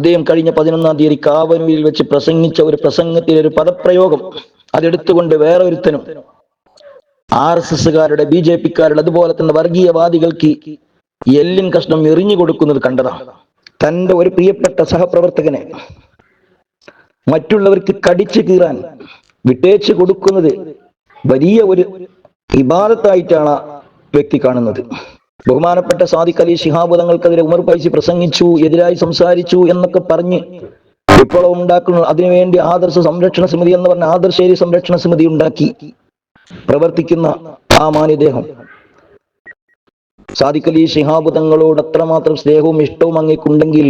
അദ്ദേഹം കഴിഞ്ഞ പതിനൊന്നാം തീയതി കാവനൂരിൽ വെച്ച് പ്രസംഗിച്ച ഒരു പ്രസംഗത്തിലെ ഒരു പദപ്രയോഗം അതെടുത്തുകൊണ്ട് വേറെ ഒരുത്തനും ആർ എസ് എസ്സുകാരുടെ ബി ജെ പിക്കാരുടെ അതുപോലെ തന്നെ വർഗീയവാദികൾക്ക് എല്ലിൻ കഷ്ണം എറിഞ്ഞു കൊടുക്കുന്നത് കണ്ടതാണ് തന്റെ ഒരു പ്രിയപ്പെട്ട സഹപ്രവർത്തകനെ മറ്റുള്ളവർക്ക് കടിച്ചു കീറാൻ വിട്ടേച്ച് കൊടുക്കുന്നത് വലിയ ഒരു വിവാദത്തായിട്ടാണ് വ്യക്തി കാണുന്നത്. ബഹുമാനപ്പെട്ട സാദിഖ് അലി ശിഹാബ് തങ്ങൾക്കെതിരെ ഉമർ പൈസി പ്രസംഗിച്ചു എതിരായി സംസാരിച്ചു എന്നൊക്കെ പറഞ്ഞ് വിപ്ലവം ഉണ്ടാക്കുന്നു. അതിനുവേണ്ടി ആദർശ സംരക്ഷണ സമിതി എന്ന് പറഞ്ഞ ആദർശേരി സംരക്ഷണ സമിതി ഉണ്ടാക്കി പ്രവർത്തിക്കുന്ന ആ മാന്യദേഹം. സാദിഖ് അലി ശിഹാബ് തങ്ങളോട് അത്രമാത്രം സ്നേഹവും ഇഷ്ടവും അങ്ങേക്കുണ്ടെങ്കിൽ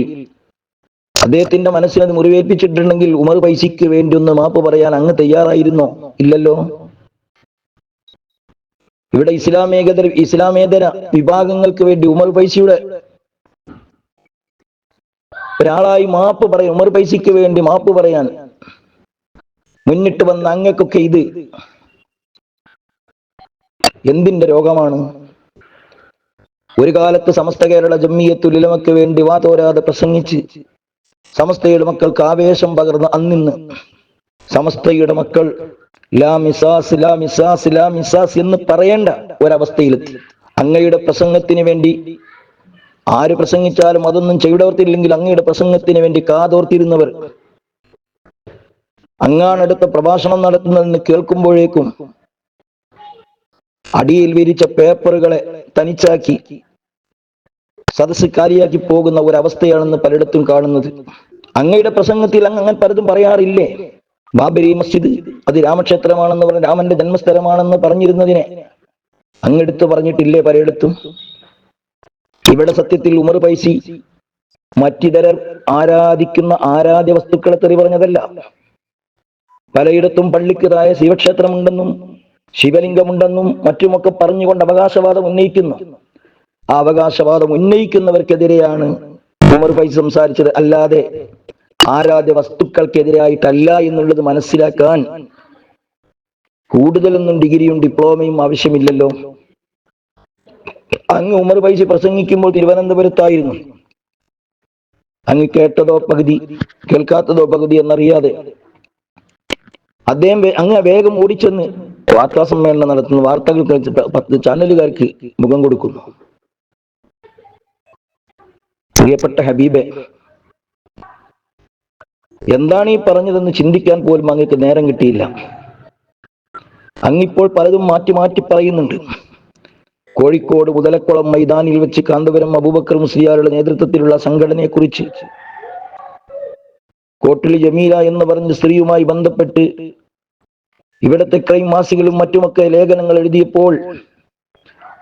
അദ്ദേഹത്തിന്റെ മനസ്സിനത് മുറിവേൽപ്പിച്ചിട്ടുണ്ടെങ്കിൽ ഉമർ പൈസയ്ക്ക് വേണ്ടി ഒന്ന് മാപ്പ് പറയാൻ അങ്ങ് തയ്യാറായിരുന്നോ? ഇല്ലല്ലോ. ഇവിടെ ഇസ്ലാമേകതര ഇസ്ലാമേതര വിഭാഗങ്ങൾക്ക് വേണ്ടി ഉമർ പൈസയുടെ ഒരാളായി മാപ്പ് പറയാൻ ഉമർ പൈസയ്ക്ക് വേണ്ടി മാപ്പ് പറയാൻ മുന്നിട്ട് വന്ന അങ്ങക്കൊക്കെ ഇത് എന്തിന്റെ രോഗമാണ്? ഒരു കാലത്ത് സമസ്ത കേരള ജമ്മിയത്തുലിലമക്ക് വേണ്ടി വാ തോരാതെ പ്രസംഗിച്ച് സമസ്തയുടെ മക്കൾക്ക് ആവേശം പകർന്ന് അന്നിന്ന് സമസ്തയുടെ മക്കൾ എന്ന് പറയേണ്ട ഒരവസ്ഥയിലെത്തി. അങ്ങയുടെ പ്രസംഗത്തിന് വേണ്ടി ആര് പ്രസംഗിച്ചാലും അതൊന്നും ചെവിടോർത്തില്ലെങ്കിൽ അങ്ങയുടെ പ്രസംഗത്തിന് വേണ്ടി കാതോർത്തിരുന്നവർ. അങ്ങാണടുത്ത പ്രഭാഷണം നടത്തുന്നതെന്ന് കേൾക്കുമ്പോഴേക്കും അടിയിൽ വിരിച്ച പേപ്പറുകളെ തനിച്ചാക്കി സദസ് കാലിയാക്കി പോകുന്ന ഒരവസ്ഥയാണെന്ന് പലയിടത്തും കാണുന്നത്. അങ്ങയുടെ പ്രസംഗത്തിൽ അങ്ങ് അങ്ങനെ പലതും പറയാറില്ലേ? ബാബരി മസ്ജിദ് അത് രാമക്ഷേത്രമാണെന്ന് പറഞ്ഞ രാമന്റെ ജന്മസ്ഥലമാണെന്ന് പറഞ്ഞിരുന്നതിനെ അങ്ങെടുത്ത് പറഞ്ഞിട്ടില്ലേ പലയിടത്തും? ഇവിടെ സത്യത്തിൽ ഉമർ പൈസി മറ്റിതരർ ആരാധിക്കുന്ന ആരാധ്യ വസ്തുക്കളെ തെറി പറഞ്ഞതല്ല. പലയിടത്തും പള്ളിക്കതായ ശിവക്ഷേത്രമുണ്ടെന്നും ശിവലിംഗമുണ്ടെന്നും മറ്റുമൊക്കെ പറഞ്ഞുകൊണ്ട് അവകാശവാദം ഉന്നയിക്കുന്നു. ആ അവകാശവാദം ഉന്നയിക്കുന്നവർക്കെതിരെയാണ് ഉമർ ഫൈസ് സംസാരിച്ചത്. അല്ലാതെ ആരാധ്യ വസ്തുക്കൾക്കെതിരായിട്ടല്ല എന്നുള്ളത് മനസ്സിലാക്കാൻ കൂടുതലൊന്നും ഡിഗ്രിയും ഡിപ്ലോമയും ആവശ്യമില്ലല്ലോ. അങ്ങ് ഉമർ പൈസ പ്രസംഗിക്കുമ്പോൾ തിരുവനന്തപുരത്തായിരുന്നു. അങ്ങ് കേട്ടതോ പകുതി കേൾക്കാത്തതോ പകുതി എന്നറിയാതെ അദ്ദേഹം അങ്ങ് വേഗം ഓടിച്ചെന്ന് വാർത്താ സമ്മേളനം നടത്തുന്നു. വാർത്തകൾ പത്ത് ചാനലുകാർക്ക് മുഖം കൊടുക്കുന്നു. പ്രിയപ്പെട്ട ഹബീബെ എന്താണ് ഈ പറഞ്ഞതെന്ന് ചിന്തിക്കാൻ പോലും അങ്ങക്ക് നേരം കിട്ടിയില്ല. അങ്ങിപ്പോൾ പലതും മാറ്റി മാറ്റി പറയുന്നുണ്ട്. കോഴിക്കോട് മുതലക്കുളം മൈതാനിൽ വെച്ച് കാന്തപുരം അബൂബക്കർ മുസ്ലിയാരുടെ നേതൃത്വത്തിലുള്ള സംഘടനയെക്കുറിച്ച് കോട്ടിൽ ജമീല എന്ന് പറഞ്ഞ സ്ത്രീയുമായി ബന്ധപ്പെട്ട് ഇവിടത്തെ ക്രൈം മാസികളും മറ്റുമൊക്കെ ലേഖനങ്ങൾ എഴുതിയപ്പോൾ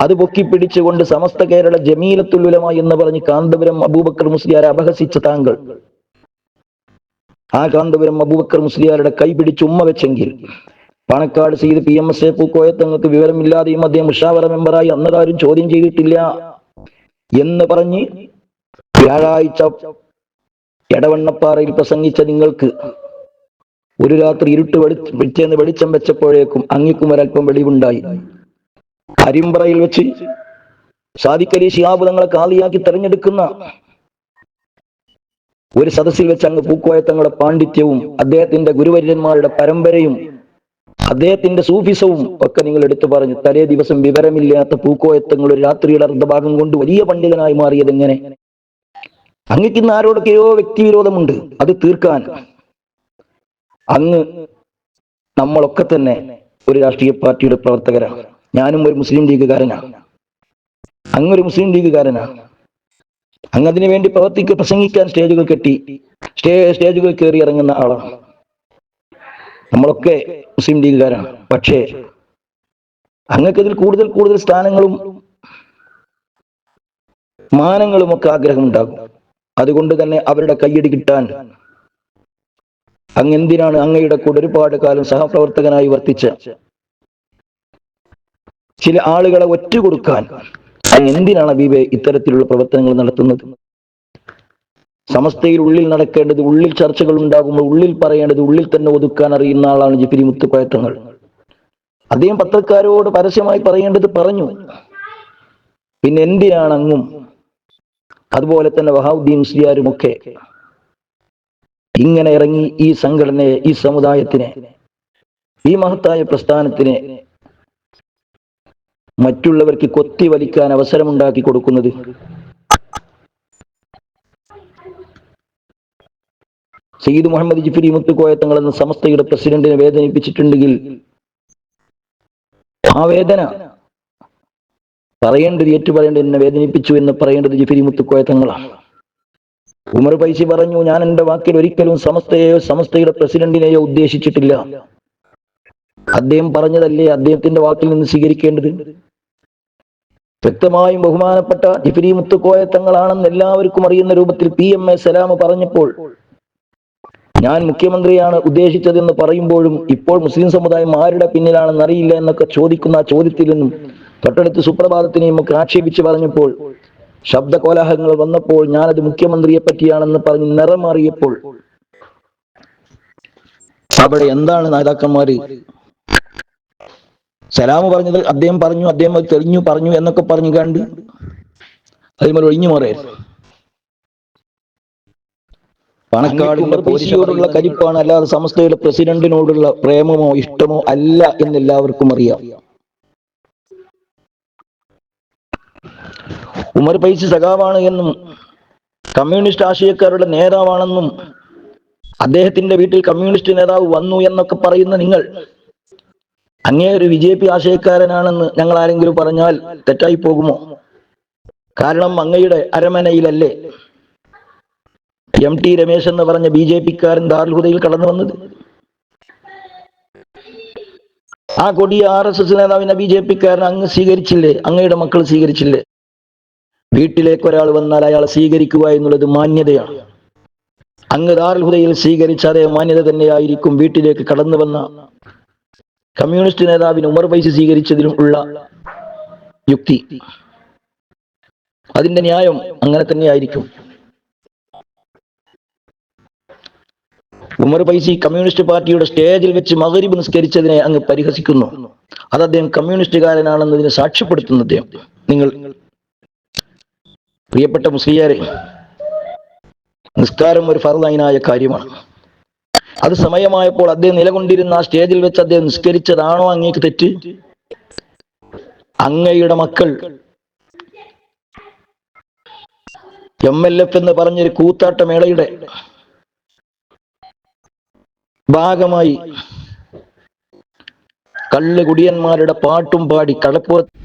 അത് പൊക്കി പിടിച്ചുകൊണ്ട് സമസ്ത കേരള ജമീലത്തുലുലമ എന്ന് പറഞ്ഞ് കാന്തപുരം അബൂബക്കർ മുസ്ലിയാരെ അപഹസിച്ച താങ്കൾ. ആ കാന്തപുരം അബൂബക്കർ മുസ്ലിയാരുടെ കൈ പിടിച്ച് ഉമ്മ വെച്ചെങ്കിൽ പാണക്കാട് സീത് പി എം എസ് എ പൂക്കോയത്തങ്ങൾക്ക് വിവരമില്ലാതെയും അദ്ദേഹം മുഷാവറ മെമ്പറായി അന്നതാരും ചോദ്യം ചെയ്തിട്ടില്ല എന്ന് പറഞ്ഞ് വ്യാഴാഴ്ച എടവണ്ണപ്പാറയിൽ പ്രസംഗിച്ച നിങ്ങൾക്ക് ഒരു രാത്രി ഇരുട്ട് വെളി പിറ്റേന്ന് വെളിച്ചം വെച്ചപ്പോഴേക്കും അങ്ങിക്കും ഒരല്പം വെളിവുണ്ടായി. അരിമ്പറയിൽ വെച്ച് സാദിക്കലി ശിഹാബ് കാലിയാക്കി തെരഞ്ഞെടുക്കുന്ന ഒരു സദസ്സിൽ വെച്ച് അങ്ങ് പൂക്കോയ തങ്ങളുടെ പാണ്ഡിത്യവും അദ്ദേഹത്തിന്റെ ഗുരുവര്യന്മാരുടെ പരമ്പരയും അദ്ദേഹത്തിന്റെ സൂഫിസവും ഒക്കെ നിങ്ങൾ എടുത്തു പറഞ്ഞു. തലേ ദിവസം വിവരമില്ലാത്ത പൂക്കോയത്തങ്ങൾ ഒരു രാത്രിയുടെ അർദ്ധഭാഗം കൊണ്ട് വലിയ പണ്ഡിതനായി മാറിയത് എങ്ങനെ? അങ്ങക്ക് ഇന്ന് ആരോടൊക്കെയോ വ്യക്തിവിരോധമുണ്ട് അത് തീർക്കാൻ. അങ്ങ് നമ്മളൊക്കെ തന്നെ ഒരു രാഷ്ട്രീയ പാർട്ടിയുടെ പ്രവർത്തകരാണ് ഞാനും ഒരു മുസ്ലിം ലീഗുകാരനാണ് അങ്ങൊരു മുസ്ലിം ലീഗുകാരനാണ് അങ്ങ് അതിനു വേണ്ടി പ്രവർത്തിക്ക് പ്രസംഗിക്കാൻ സ്റ്റേജുകൾ കെട്ടി സ്റ്റേ സ്റ്റേജുകൾ കയറി ഇറങ്ങുന്ന ആളാണ് നമ്മളൊക്കെ മുസ്ലിം ലീഗുകാരാണ്. പക്ഷേ അങ്ങക്ക് ഇതിൽ കൂടുതൽ കൂടുതൽ സ്ഥാനങ്ങളും മാനങ്ങളും ഒക്കെ ആഗ്രഹമുണ്ടാകും. അതുകൊണ്ട് തന്നെ അവരുടെ കയ്യടി കിട്ടാൻ അങ്ങ് എന്തിനാണ് അങ്ങയുടെ കൂടെ ഒരുപാട് കാലം സഹപ്രവർത്തകനായി വർത്തിച്ച ചില ആളുകളെ ഒറ്റ കൊടുക്കാൻ അങ്ങ് എന്തിനാണ് അബീബെ ഇത്തരത്തിലുള്ള പ്രവർത്തനങ്ങൾ നടത്തുന്നത്? സമസ്തയിൽ ഉള്ളിൽ നടക്കേണ്ടത് ഉള്ളിൽ ചർച്ചകൾ ഉണ്ടാകുമ്പോൾ ഉള്ളിൽ പറയേണ്ടത് ഉള്ളിൽ തന്നെ ഒതുക്കാൻ അറിയുന്ന ആളാണ് ജിഫിരി മുത്തുക്കയത്തങ്ങൾ അദ്ദേഹം പത്രക്കാരോട് പരസ്യമായി പറയേണ്ടത് പറഞ്ഞു. പിന്നെ എന്തിനാണ് അങ്ങും അതുപോലെ തന്നെ വഹാബുദ്ദീൻ മുസ്ലിയാരുമൊക്കെ ഇങ്ങനെ ഇറങ്ങി ഈ സംഘടനയെ ഈ സമുദായത്തിനെ ഈ മഹത്തായ പ്രസ്ഥാനത്തിനെ മറ്റുള്ളവർക്ക് കൊത്തി വലിക്കാൻ അവസരമുണ്ടാക്കി കൊടുക്കുന്നത് സയ്യിദ് മുഹമ്മദ് ജിഫിരി മുത്തുക്കോയ എന്ന സമസ്തയുടെ പ്രസിഡന്റിനെ വേദനിപ്പിച്ചിട്ടുണ്ടെങ്കിൽ ആ വേദന പറയേണ്ടത് ഏറ്റുപറയേണ്ടത് എന്നെ വേദനിപ്പിച്ചു എന്ന് പറയേണ്ടത് ജിഫിരി മുത്തുക്കോയ തങ്ങളാണ് ഉമർ പൈസി പറഞ്ഞു ഞാൻ എന്റെ വാക്കിൽ ഒരിക്കലും സമസ്തയെയോ സമസ്തയുടെ പ്രസിഡന്റിനെയോ ഉദ്ദേശിച്ചിട്ടില്ല. അദ്ദേഹം പറഞ്ഞതല്ലേ അദ്ദേഹത്തിന്റെ വാക്കിൽ നിന്ന് സ്വീകരിക്കേണ്ടത്? വ്യക്തമായും ബഹുമാനപ്പെട്ട ജിഫിരി മുത്തുക്കോയ തങ്ങളാണെന്ന് എല്ലാവർക്കും അറിയുന്ന രൂപത്തിൽ പി എം എ സലാം പറഞ്ഞപ്പോൾ ഞാൻ മുഖ്യമന്ത്രിയാണ് ഉദ്ദേശിച്ചതെന്ന് പറയുമ്പോഴും ഇപ്പോൾ മുസ്ലിം സമുദായം ആരുടെ പിന്നിലാണെന്ന് അറിയില്ല എന്നൊക്കെ ചോദിക്കുന്ന ആ ചോദ്യത്തിൽ നിന്നും തൊട്ടടുത്ത് സുപ്രഭാതത്തിനെയും ഒക്കെ ആക്ഷേപിച്ച് പറഞ്ഞപ്പോൾ ശബ്ദ കോലാഹലങ്ങൾ വന്നപ്പോൾ ഞാനത് മുഖ്യമന്ത്രിയെ പറ്റിയാണെന്ന് പറഞ്ഞ് നിറം മാറിയപ്പോൾ അവിടെ എന്താണ് നേതാക്കന്മാര്? സലാം പറഞ്ഞത് അദ്ദേഹം പറഞ്ഞു അദ്ദേഹം തെളിഞ്ഞു പറഞ്ഞു എന്നൊക്കെ പറഞ്ഞു കണ്ട് അതിമേൽ ഒഴിഞ്ഞു മാറിയായിരുന്നു. പണക്കാടിന്റെ പോലീസിയോടുള്ള കരിപ്പാണ് അല്ലാതെ സമസ്തയുടെ പ്രസിഡന്റിനോടുള്ള പ്രേമമോ ഇഷ്ടമോ അല്ല എന്ന് എല്ലാവർക്കും അറിയാം. ഉമർ പൈസ സഖാവാണ് എന്നും കമ്മ്യൂണിസ്റ്റ് ആശയക്കാരുടെ നേതാവാണെന്നും അദ്ദേഹത്തിന്റെ വീട്ടിൽ കമ്മ്യൂണിസ്റ്റ് നേതാവ് വന്നു എന്നൊക്കെ പറയുന്ന നിങ്ങൾ അങ്ങേ ഒരു ബി ജെ പി ആശയക്കാരനാണെന്ന് ഞങ്ങൾ ആരെങ്കിലും പറഞ്ഞാൽ തെറ്റായി പോകുമോ? കാരണം അങ്ങയുടെ അരമനയിലല്ലേ എം ടി രമേശ് എന്ന് പറഞ്ഞ ബി ജെ പിക്കാരൻ ദാർഹുദയിൽ കടന്നു വന്നത്. ആ കൊടിയ ആർ എസ് എസ് നേതാവിനെ ബി ജെ പിക്കാരൻ അങ്ങ് സ്വീകരിച്ചില്ലേ? അങ്ങയുടെ മക്കൾ സ്വീകരിച്ചില്ലേ? വീട്ടിലേക്ക് ഒരാൾ വന്നാൽ അയാളെ സ്വീകരിക്കുക എന്നുള്ളത് മാന്യതയാണ്. അങ്ങ് ദാർഹുദയിൽ സ്വീകരിച്ച അതേ മാന്യത തന്നെയായിരിക്കും വീട്ടിലേക്ക് കടന്നു വന്ന. കമ്മ്യൂണിസ്റ്റ് നേതാവിന് ഉമർ പൈസ സ്വീകരിച്ചതിനും ഉള്ള യുക്തി. അതിന്റെ ന്യായം അങ്ങനെ തന്നെയായിരിക്കും. ഉമർ പൈസി കമ്മ്യൂണിസ്റ്റ് പാർട്ടിയുടെ സ്റ്റേജിൽ വെച്ച് മകരിബ് നിസ്കരിച്ചതിനെ അങ്ങ് പരിഹസിക്കുന്നു. അത് അദ്ദേഹം കമ്മ്യൂണിസ്റ്റുകാരനാണെന്നതിനെ സാക്ഷ്യപ്പെടുത്തുന്ന അദ്ദേഹം. നിങ്ങൾ പ്രിയപ്പെട്ട മുസ്ലിയാരെ നിസ്കാരം ഒരു ഫർദൈനായ കാര്യമാണ്. അത് സമയമായപ്പോൾ അദ്ദേഹം നിലകൊണ്ടിരുന്ന ആ സ്റ്റേജിൽ വെച്ച് അദ്ദേഹം നിസ്കരിച്ചതാണോ അങ്ങേക്ക് തെറ്റ്? അങ്ങയുടെ മക്കൾ എം എൽ എഫ് എന്ന് പറഞ്ഞൊരു കൂത്താട്ട മേളയുടെ ഭാഗമായി. കള്ളുകുടിയന്മാരുടെ പാട്ടും പാടി കടപ്പുറത്ത്